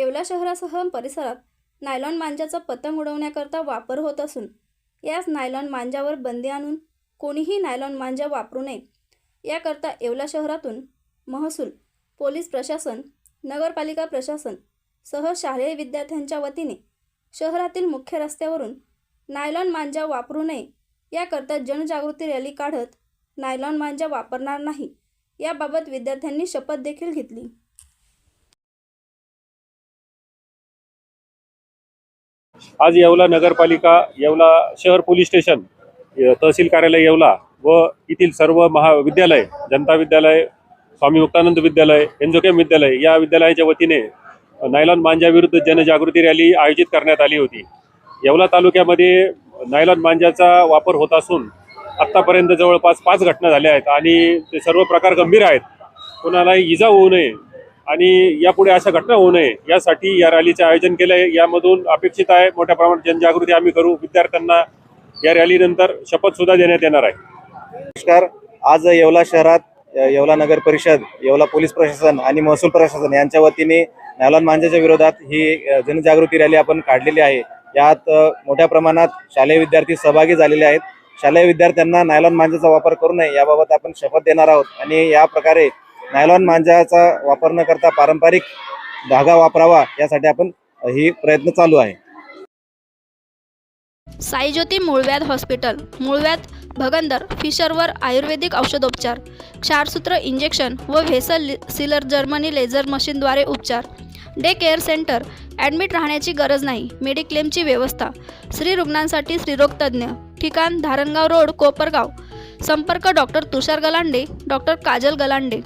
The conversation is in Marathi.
येवला शहरासह परिसरात नायलॉन मांजाचा पतंग उडवण्याकरता वापर होत असून याच नायलॉन मांजावर बंदी आणून कोणीही नायलॉन मांजा वापरू नये. याकरता येवला शहरातून महसूल पोलीस प्रशासन नगरपालिका प्रशासन सह शालेय विद्यार्थ्यांच्या वतीने शहरातील मुख्य रस्त्यावरून नायलॉन मांजा वापरू नये याकरता जनजागृती रॅली काढत नायलॉन मांजा वापरणार नाही. याबाबत विद्यार्थ्यांनी शपथ देखील घेतली. आज येवला नगरपालिका येवला शहर पोलीस स्टेशन तहसील कार्यालय येवला व येथील सर्व महाविद्यालय जनता विद्यालय स्वामी मुक्तानंद विद्यालय एनजोकेम विद्यालय या विद्यालयाच्या वतीने नायलॉन मांजाविरुद्ध जनजागृती रॅली आयोजित करण्यात आली होती. येवला तालुक्यामध्ये नायलॉन मांजाचा वापर होत असून आत्तापर्यंत जवळपास पाच घटना झाल्या आहेत आणि ते सर्व प्रकार गंभीर आहेत. कोणालाही इजा होऊ नये आणि यापुढे अशा घटना होऊ नये. यासाठी या रॅलीचे आयोजन केलं आहे. यामधून अपेक्षित आहे मोठ्या प्रमाणात जनजागृती आम्ही करू. विद्यार्थ्यांना या रॅलीनंतर शपथ सुद्धा देण्यात येणार आहे. नमस्कार. आज येवला शहरात येवला नगर परिषद येवला पोलीस प्रशासन आणि महसूल प्रशासन यांच्या वतीने नायलॉन मांजाच्या विरोधात ही जनजागृती रॅली आपण काढलेली आहे. यात मोठ्या प्रमाणात शालेय विद्यार्थी सहभागी झालेले आहेत. शालेय विद्यार्थ्यांना नायलॉन मांजाचा वापर करू नये याबाबत आपण शपथ देणार आहोत. आणि या प्रकारे नायलॉन मांजाचा वापर न करता पारंपरिक धागा वापरावा यासाठी आपण ही प्रयत्न चालू आहे. साईज्योती मूळव्याध हॉस्पिटल मूळव्याध भगंदर फिशरवर आयुर्वेदिक औषधोपचार क्षारसूत्र इंजेक्शन व व्हेसल सिलर जर्मनी लेझर मशीनद्वारे उपचार. डे केअर सेंटर ॲडमिट राहण्याची गरज नाही मेडिक्लेमची व्यवस्था. स्त्री रुग्णांसाठी स्त्रीरोगतज्ञ ठिकाण धारणगाव रोड कोपरगाव. संपर्क डॉक्टर तुषार गलांडे डॉक्टर काजल गलांडे.